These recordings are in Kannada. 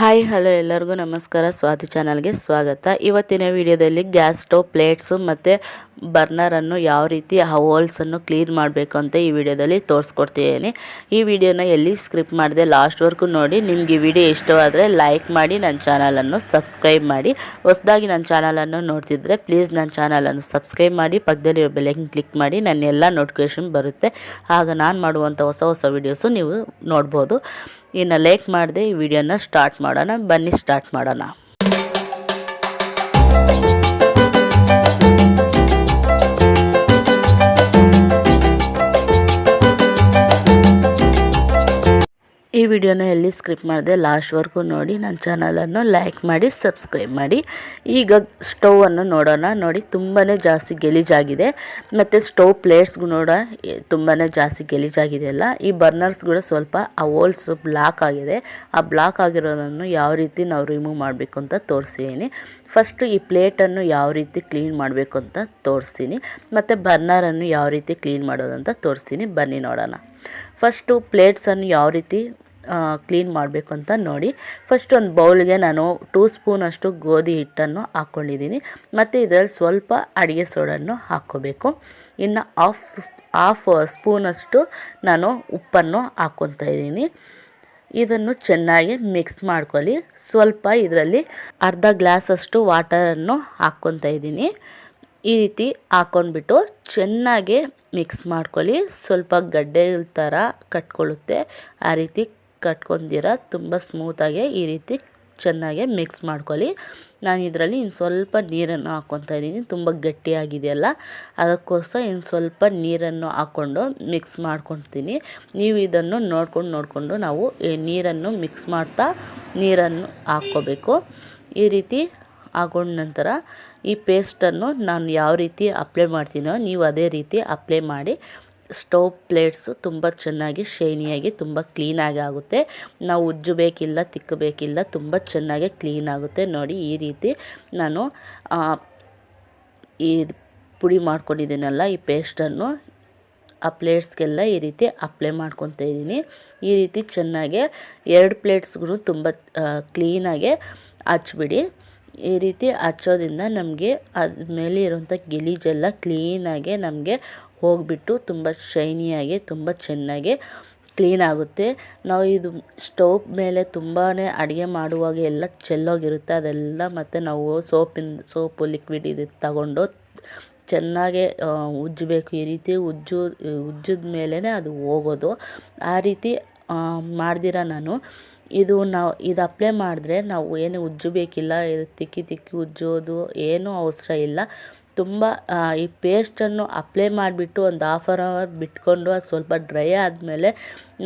ಹಾಯ್, ಹಲೋ ಎಲ್ಲರಿಗೂ ನಮಸ್ಕಾರ. ಸ್ವಾತಿ ಚಾನಲ್ಗೆ ಸ್ವಾಗತ. ಇವತ್ತಿನ ವಿಡಿಯೋದಲ್ಲಿ ಗ್ಯಾಸ್ ಸ್ಟವ್ ಪ್ಲೇಟ್ಸು ಮತ್ತು ಬರ್ನರನ್ನು ಯಾವ ರೀತಿ ಆ ಹೋಲ್ಸನ್ನು ಕ್ಲೀನ್ ಮಾಡಬೇಕು ಅಂತ ಈ ವಿಡಿಯೋದಲ್ಲಿ ತೋರಿಸ್ಕೊಡ್ತಿದ್ದೀನಿ. ಈ ವಿಡಿಯೋನ ಎಲ್ಲಿ ಸ್ಕ್ರಿಪ್ಟ್ ಮಾಡಿದೆ ಲಾಸ್ಟ್ವರೆಗೂ ನೋಡಿ. ನಿಮಗೆ ಈ ವಿಡಿಯೋ ಇಷ್ಟವಾದರೆ ಲೈಕ್ ಮಾಡಿ, ನನ್ನ ಚಾನಲನ್ನು ಸಬ್ಸ್ಕ್ರೈಬ್ ಮಾಡಿ. ಹೊಸದಾಗಿ ನನ್ನ ಚಾನಲನ್ನು ನೋಡ್ತಿದ್ರೆ ಪ್ಲೀಸ್ ನನ್ನ ಚಾನಲನ್ನು ಸಬ್ಸ್ಕ್ರೈಬ್ ಮಾಡಿ. ಪಕ್ಕದಲ್ಲಿ ಬೆಲೆಗೆ ಕ್ಲಿಕ್ ಮಾಡಿ. ನನ್ನ ಎಲ್ಲ ನೋಟಿಫಿಕೇಷನ್ ಬರುತ್ತೆ. ಆಗ ನಾನು ಮಾಡುವಂಥ ಹೊಸ ಹೊಸ ವೀಡಿಯೋಸು ನೀವು ನೋಡ್ಬೋದು. ಇನ್ನು ಲೈಕ್ ಮಾಡಿದೆ ಈ ವಿಡಿಯೋನ ಸ್ಟಾರ್ಟ್ ಮಾಡೋಣ. ಬನ್ನಿ ಸ್ಟಾರ್ಟ್ ಮಾಡೋಣ. ವಿಡಿಯೋನ ಎಲ್ಲಿ ಸ್ಕ್ರಿಪ್ಟ್ ಮಾಡಿದೆ ಲಾಸ್ಟ್ವರೆಗೂ ನೋಡಿ ನನ್ನ ಚಾನಲನ್ನು ಲೈಕ್ ಮಾಡಿ ಸಬ್ಸ್ಕ್ರೈಬ್ ಮಾಡಿ. ಈಗ ಸ್ಟೌವನ್ನು ನೋಡೋಣ. ನೋಡಿ ತುಂಬಾ ಜಾಸ್ತಿ ಗಲೀಜಾಗಿದೆ. ಮತ್ತು ಸ್ಟೌವ್ ಪ್ಲೇಟ್ಸ್ಗೂ ನೋಡ ತುಂಬಾ ಜಾಸ್ತಿ ಗಲೀಜಾಗಿದೆ ಅಲ್ಲ. ಈ ಬರ್ನರ್ಸ್ ಕೂಡ ಸ್ವಲ್ಪ ಆ ಹೋಲ್ಸ್ ಬ್ಲಾಕ್ ಆಗಿದೆ. ಆ ಬ್ಲಾಕ್ ಆಗಿರೋದನ್ನು ಯಾವ ರೀತಿ ನಾವು ರಿಮೂವ್ ಮಾಡಬೇಕು ಅಂತ ತೋರಿಸ್ತೀನಿ ಫಸ್ಟು ಈ ಪ್ಲೇಟನ್ನು ಯಾವ ರೀತಿ ಕ್ಲೀನ್ ಮಾಡಬೇಕು ಅಂತ ತೋರಿಸ್ತೀನಿ. ಮತ್ತು ಬರ್ನರನ್ನು ಯಾವ ರೀತಿ ಕ್ಲೀನ್ ಮಾಡೋದಂತ ತೋರಿಸ್ತೀನಿ. ಬನ್ನಿ ನೋಡೋಣ. ಫಸ್ಟು ಪ್ಲೇಟ್ಸನ್ನು ಯಾವ ರೀತಿ ಕ್ಲೀನ್ ಮಾಡಬೇಕು ಅಂತ ನೋಡಿ. ಫಸ್ಟ್ ಒಂದು ಬೌಲ್ಗೆ ನಾನು ಟೂ ಸ್ಪೂನಷ್ಟು ಗೋಧಿ ಹಿಟ್ಟನ್ನು ಹಾಕ್ಕೊಂಡಿದ್ದೀನಿ. ಮತ್ತು ಇದರಲ್ಲಿ ಸ್ವಲ್ಪ ಅಡುಗೆ ಸೋಡನ್ನು ಹಾಕ್ಕೋಬೇಕು. ಇನ್ನು ಆಫ್ ಹಾಫ್ ಸ್ಪೂನಷ್ಟು ನಾನು ಉಪ್ಪನ್ನು ಹಾಕ್ಕೊತಾ ಇದ್ದೀನಿ. ಇದನ್ನು ಚೆನ್ನಾಗಿ ಮಿಕ್ಸ್ ಮಾಡ್ಕೊಳ್ಳಿ. ಸ್ವಲ್ಪ ಇದರಲ್ಲಿ ಅರ್ಧ ಗ್ಲಾಸಷ್ಟು ವಾಟರನ್ನು ಹಾಕ್ಕೊತಾ ಇದ್ದೀನಿ. ಈ ರೀತಿ ಹಾಕ್ಕೊಂಡ್ಬಿಟ್ಟು ಚೆನ್ನಾಗಿ ಮಿಕ್ಸ್ ಮಾಡ್ಕೊಳ್ಳಿ. ಸ್ವಲ್ಪ ಗಡ್ಡೆ ಥರ ಕಟ್ಕೊಳ್ಳುತ್ತೆ. ಆ ರೀತಿ ಕಟ್ಕೊಂಡಿರ ತುಂಬ ಸ್ಮೂತಾಗೆ ಈ ರೀತಿ ಚೆನ್ನಾಗಿ ಮಿಕ್ಸ್ ಮಾಡ್ಕೊಳ್ಳಿ. ನಾನು ಇದರಲ್ಲಿ ಇನ್ನು ಸ್ವಲ್ಪ ನೀರನ್ನು ಹಾಕ್ಕೊತಾ ಇದ್ದೀನಿ. ತುಂಬ ಗಟ್ಟಿಯಾಗಿದೆಯಲ್ಲ, ಅದಕ್ಕೋಸ್ಕರ ಇನ್ನು ಸ್ವಲ್ಪ ನೀರನ್ನು ಹಾಕ್ಕೊಂಡು ಮಿಕ್ಸ್ ಮಾಡ್ಕೊತೀನಿ ನೀವು ಇದನ್ನು ನೋಡ್ಕೊಂಡು ನೋಡಿಕೊಂಡು ನಾವು ನೀರನ್ನು ಮಿಕ್ಸ್ ಮಾಡ್ತಾ ನೀರನ್ನು ಹಾಕ್ಕೋಬೇಕು. ಈ ರೀತಿ ಹಾಕೊಂಡ ನಂತರ ಈ ಪೇಸ್ಟನ್ನು ನಾನು ಯಾವ ರೀತಿ ಅಪ್ಲೈ ಮಾಡ್ತೀನೋ ನೀವು ಅದೇ ರೀತಿ ಅಪ್ಲೈ ಮಾಡಿ. ಸ್ಟವ್ ಪ್ಲೇಟ್ಸು ತುಂಬ ಚೆನ್ನಾಗಿ ಶೈನಿಯಾಗಿ ತುಂಬ ಕ್ಲೀನಾಗಿ ಆಗುತ್ತೆ. ನಾವು ಉಜ್ಜಬೇಕಿಲ್ಲ, ತಿಕ್ಕಬೇಕಿಲ್ಲ, ತುಂಬ ಚೆನ್ನಾಗಿ ಕ್ಲೀನ್ ಆಗುತ್ತೆ. ನೋಡಿ, ಈ ರೀತಿ ನಾನು ಈ ಪುಡಿ ಮಾಡ್ಕೊಂಡಿದ್ದೀನಲ್ಲ, ಈ ಪೇಸ್ಟನ್ನು, ಆ ಪ್ಲೇಟ್ಸ್ಗೆಲ್ಲ ಈ ರೀತಿ ಅಪ್ಲೈ ಮಾಡ್ಕೊತಾ ಇದ್ದೀನಿ. ಈ ರೀತಿ ಚೆನ್ನಾಗೆ ಎರಡು ಪ್ಲೇಟ್ಸ್ಗೂ ತುಂಬ ಕ್ಲೀನಾಗೆ ಹಚ್ಬಿಡಿ. ಈ ರೀತಿ ಹಚ್ಚೋದ್ರಿಂದ ನಮಗೆ ಅದ್ರ ಮೇಲೆ ಇರೋಂಥ ಗಿಲೀಜೆಲ್ಲ ಕ್ಲೀನಾಗೆ ನಮಗೆ ಹೋಗಿಬಿಟ್ಟು ತುಂಬ ಶೈನಿಯಾಗಿ, ತುಂಬ ಚೆನ್ನಾಗಿ ಕ್ಲೀನ್ ಆಗುತ್ತೆ. ನಾವು ಇದು ಸ್ಟೌವ್ ಮೇಲೆ ತುಂಬಾ ಅಡುಗೆ ಮಾಡುವಾಗ ಎಲ್ಲ ಚೆಲ್ಲೋಗಿರುತ್ತೆ. ಅದೆಲ್ಲ ಮತ್ತು ನಾವು ಸೋಪಿನ ಸೋಪು, ಲಿಕ್ವಿಡ್ ಇದು ತಗೊಂಡು ಚೆನ್ನಾಗೆ ಉಜ್ಜಬೇಕು. ಈ ರೀತಿ ಉಜ್ಜು, ಉಜ್ಜಿದ ಮೇಲೇ ಅದು ಹೋಗೋದು. ಆ ರೀತಿ ಮಾಡ್ದಿರ ನಾನು. ಇದು ನಾವು, ಇದು ಅಪ್ಲೈ ಮಾಡಿದ್ರೆ ನಾವು ಏನು ಉಜ್ಜಬೇಕಿಲ್ಲ. ತಿಕ್ಕಿ ತಿಕ್ಕಿ ಉಜ್ಜೋದು ಏನೂ ಅವಸರ ಇಲ್ಲ. ತುಂಬ ಈ ಪೇಸ್ಟನ್ನು ಅಪ್ಲೈ ಮಾಡಿಬಿಟ್ಟು ಒಂದು ಹಾಫ್ ಆನ್ ಅವರ್ ಬಿಟ್ಕೊಂಡು ಅದು ಸ್ವಲ್ಪ ಡ್ರೈ ಆದಮೇಲೆ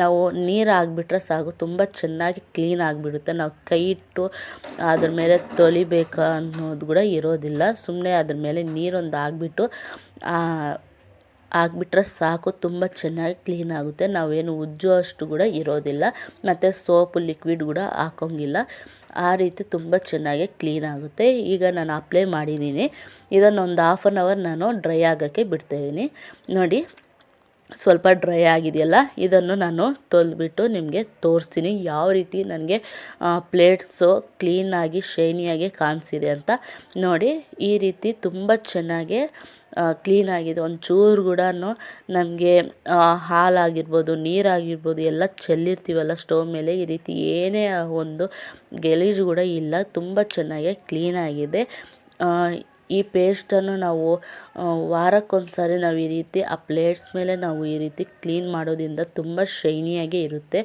ನಾವು ನೀರು ಹಾಕ್ಬಿಟ್ರೆ ಸಾಕು, ತುಂಬ ಚೆನ್ನಾಗಿ ಕ್ಲೀನ್ ಆಗಿಬಿಡುತ್ತೆ. ನಾವು ಕೈ ಇಟ್ಟು ಅದ್ರ ಮೇಲೆ ತೊಳಿಬೇಕು ಅನ್ನೋದು ಕೂಡ ಇರೋದಿಲ್ಲ. ಸುಮ್ಮನೆ ಅದ್ರ ಮೇಲೆ ನೀರೊಂದು ಹಾಕ್ಬಿಟ್ಟು ಹಾಕ್ಬಿಟ್ರೆ ಸಾಕು, ತುಂಬ ಚೆನ್ನಾಗಿ ಕ್ಲೀನ್ ಆಗುತ್ತೆ. ನಾವೇನು ಉಜ್ಜೋ ಅಷ್ಟು ಕೂಡ ಇರೋದಿಲ್ಲ. ಮತ್ತು ಸೋಪು, ಲಿಕ್ವಿಡ್ ಕೂಡ ಹಾಕೋಂಗಿಲ್ಲ. ಆ ರೀತಿ ತುಂಬ ಚೆನ್ನಾಗಿ ಕ್ಲೀನ್ ಆಗುತ್ತೆ. ಈಗ ನಾನು ಅಪ್ಲೈ ಮಾಡಿದ್ದೀನಿ. ಇದನ್ನು ಒಂದು ಹಾಫ್ ಆನ್ ಅವರ್ ನಾನು ಡ್ರೈ ಆಗೋಕ್ಕೆ ಬಿಡ್ತಾಯಿದ್ದೀನಿ ನೋಡಿ ಸ್ವಲ್ಪ ಡ್ರೈ ಆಗಿದೆಯಲ್ಲ, ಇದನ್ನು ನಾನು ತೊಳೆದ್ಬಿಟ್ಟು ನಿಮಗೆ ತೋರಿಸ್ತೀನಿ. ಯಾವ ರೀತಿ ನನಗೆ ಪ್ಲೇಟ್ಸು ಕ್ಲೀನಾಗಿ ಶೈನಿಯಾಗಿ ಕಾಣಿಸಿದೆ ಅಂತ ನೋಡಿ. ಈ ರೀತಿ ತುಂಬ ಚೆನ್ನಾಗಿ ಕ್ಲೀನಾಗಿದೆ ಒಂಚೂರು ಕೂಡ ನಮಗೆ ಹಾಲಾಗಿರ್ಬೋದು, ನೀರಾಗಿರ್ಬೋದು, ಎಲ್ಲ ಚೆಲ್ಲಿರ್ತೀವಲ್ಲ ಸ್ಟೋವ್ ಮೇಲೆ. ಈ ರೀತಿ ಏನೇ ಒಂದು ಗಲೀಜು ಕೂಡ ಇಲ್ಲ. ತುಂಬ ಚೆನ್ನಾಗಿ ಕ್ಲೀನಾಗಿದೆ ಈ ಪೇಸ್ಟನ್ನು ನಾವು ವಾರಕ್ಕೊಂದ್ಸರಿ ನಾವು ಈ ರೀತಿ ಆ ಪ್ಲೇಟ್ಸ್ ಮೇಲೆ ನಾವು ಈ ರೀತಿ ಕ್ಲೀನ್ ಮಾಡೋದ್ರಿಂದ ತುಂಬ ಶೈನಿಯಾಗಿ ಇರುತ್ತೆ.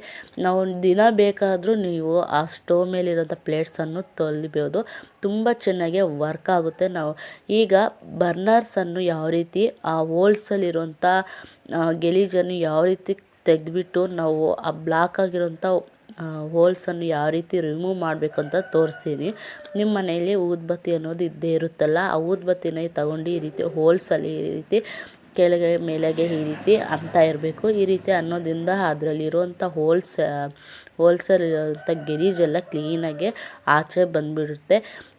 ನಾವು ದಿನ ಬೇಕಾದರೂ ನೀವು ಆ ಸ್ಟೋವ್ ಮೇಲಿರೋಂಥ ಪ್ಲೇಟ್ಸನ್ನು ತೊಲಿಬೋದು ತುಂಬ ಚೆನ್ನಾಗಿ ವರ್ಕ್ ಆಗುತ್ತೆ. ನಾವು ಈಗ ಬರ್ನರ್ಸನ್ನು ಯಾವ ರೀತಿ, ಆ ಹೋಲ್ಸಲ್ಲಿರುವಂಥ ಗಲೀಜನ್ನು ಯಾವ ರೀತಿ ತೆಗೆದ್ಬಿಟ್ಟು ನಾವು ಆ ಬ್ಲಾಕ್ ಆಗಿರೋಂಥ ಹೋಲ್ಸನ್ನು ಯಾವ ರೀತಿ ರಿಮೂವ್ ಮಾಡಬೇಕು ಅಂತ ತೋರಿಸ್ತೀನಿ. ನಿಮ್ಮ ಮನೆಯಲ್ಲಿ ಊದ್ಬತ್ತಿ ಅನ್ನೋದು ಇದ್ದೇ ಇರುತ್ತಲ್ಲ, ಆ ಊದ್ಬತ್ತಿನ ತಗೊಂಡು ಈ ರೀತಿ ಹೋಲ್ಸಲ್ಲಿ ಈ ರೀತಿ ಕೆಳಗೆ ಮೇಲೆಗೆ ಈ ರೀತಿ ಅಂತ ಇರಬೇಕು. ಈ ರೀತಿ ಅನ್ನೋದ್ರಿಂದ ಅದರಲ್ಲಿರುವಂಥ ಹೋಲ್ಸ್ ಹೋಲ್ಸಲ್ಲಿರುವಂಥ ಗಿರೀಜೆಲ್ಲ ಕ್ಲೀನಾಗಿ ಆಚೆ ಬಂದುಬಿಡುತ್ತೆ.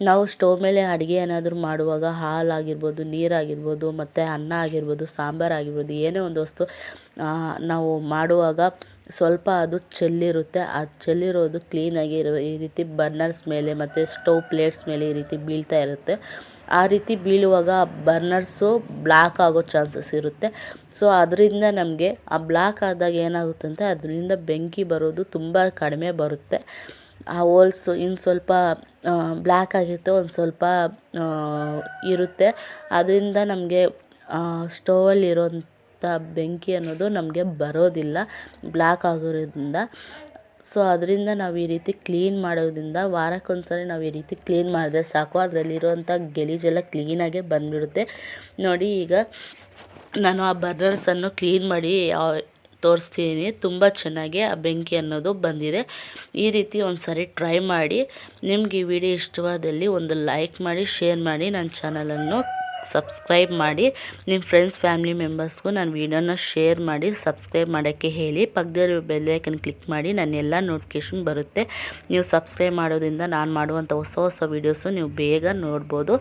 ನಾವು ಸ್ಟವ್ ಮೇಲೆ ಅಡುಗೆ ಏನಾದರೂ ಮಾಡುವಾಗ ಹಾಲಾಗಿರ್ಬೋದು, ನೀರಾಗಿರ್ಬೋದು, ಮತ್ತು ಅನ್ನ ಆಗಿರ್ಬೋದು, ಸಾಂಬಾರು ಆಗಿರ್ಬೋದು, ಏನೇ ಒಂದು ವಸ್ತು ನಾವು ಮಾಡುವಾಗ ಸ್ವಲ್ಪ ಅದು ಚೆಲ್ಲಿರುತ್ತೆ. ಆ ಚೆಲ್ಲಿರೋದು ಕ್ಲೀನಾಗಿ ಇರೋ ಈ ರೀತಿ ಬರ್ನರ್ಸ್ ಮೇಲೆ ಮತ್ತು ಸ್ಟವ್ ಪ್ಲೇಟ್ಸ್ ಮೇಲೆ ಈ ರೀತಿ ಬೀಳ್ತಾ ಇರುತ್ತೆ. ಆ ರೀತಿ ಬೀಳುವಾಗ ಬರ್ನರ್ಸು ಬ್ಲ್ಯಾಕ್ ಆಗೋ ಚಾನ್ಸಸ್ ಇರುತ್ತೆ. ಸೊ ಅದರಿಂದ ನಮಗೆ ಆ ಬ್ಲ್ಯಾಕ್ ಆದಾಗ ಏನಾಗುತ್ತಂತೆ ಅದರಿಂದ ಬೆಂಕಿ ಬರೋದು ತುಂಬ ಕಡಿಮೆ ಬರುತ್ತೆ. ಆ ಹೋಲ್ಸು ಇನ್ನು ಸ್ವಲ್ಪ ಬ್ಲ್ಯಾಕ್ ಆಗಿರುತ್ತೆ, ಒಂದು ಸ್ವಲ್ಪ ಇರುತ್ತೆ. ಅದರಿಂದ ನಮಗೆ ಸ್ಟವಲ್ಲಿರೋಂಥ ಬೆಂಕಿ ಅನ್ನೋದು ನಮಗೆ ಬರೋದಿಲ್ಲ ಬ್ಲ್ಯಾಕ್ ಆಗೋದ್ರಿಂದ. ಸೊ ಅದರಿಂದ ನಾವು ಈ ರೀತಿ ಕ್ಲೀನ್ ಮಾಡೋದ್ರಿಂದ ವಾರಕ್ಕೊಂದ್ಸರಿ ನಾವು ಈ ರೀತಿ ಕ್ಲೀನ್ ಮಾಡಿದ್ರೆ ಸಾಕು. ಅದರಲ್ಲಿರುವಂಥ ಗಲೀಜೆಲ್ಲ ಕ್ಲೀನಾಗೆ ಬಂದುಬಿಡುತ್ತೆ. ನೋಡಿ ಈಗ ನಾನು ಆ ಬರ್ನರ್ಸನ್ನು ಕ್ಲೀನ್ ಮಾಡಿ ತೋರಿಸ್ತೀನಿ. ತುಂಬ ಚೆನ್ನಾಗಿ ಆ ಬೆಂಕಿ ಅನ್ನೋದು ಬಂದಿದೆ. ಈ ರೀತಿ ಒಂದು ಸಾರಿ ಟ್ರೈ ಮಾಡಿ. ನಿಮ್ಗೆ ಈ ವಿಡಿಯೋ ಇಷ್ಟವಾದಲ್ಲಿ ಒಂದು ಲೈಕ್ ಮಾಡಿ ಶೇರ್ ಮಾಡಿ ನನ್ನ ಚಾನಲನ್ನು ಸಬ್ಸ್ಕ್ರೈಬ್ ಮಾಡಿ, ನಿಮ್ಮ ಫ್ರೆಂಡ್ಸ್ ಫ್ಯಾಮಿಲಿ ಮೆಂಬರ್ಸ್ಗೂ ನಾನು ವೀಡಿಯೋನ ಶೇರ್ ಮಾಡಿ ಸಬ್ಸ್ಕ್ರೈಬ್ ಮಾಡೋಕ್ಕೆ ಹೇಳಿ. ಪಕ್ಕದಲ್ಲಿರೋ ಬೆಲ್ಲೈಕನ್ ಕ್ಲಿಕ್ ಮಾಡಿ, ನನ್ನ ಎಲ್ಲ ನೋಟಿಫಿಕೇಷನ್ ಬರುತ್ತೆ. ನೀವು ಸಬ್ಸ್ಕ್ರೈಬ್ ಮಾಡೋದ್ರಿಂದ ನಾನು ಮಾಡುವಂಥ ಹೊಸ ಹೊಸ ವೀಡಿಯೋಸು ನೀವು ಬೇಗ ನೋಡ್ಬೋದು.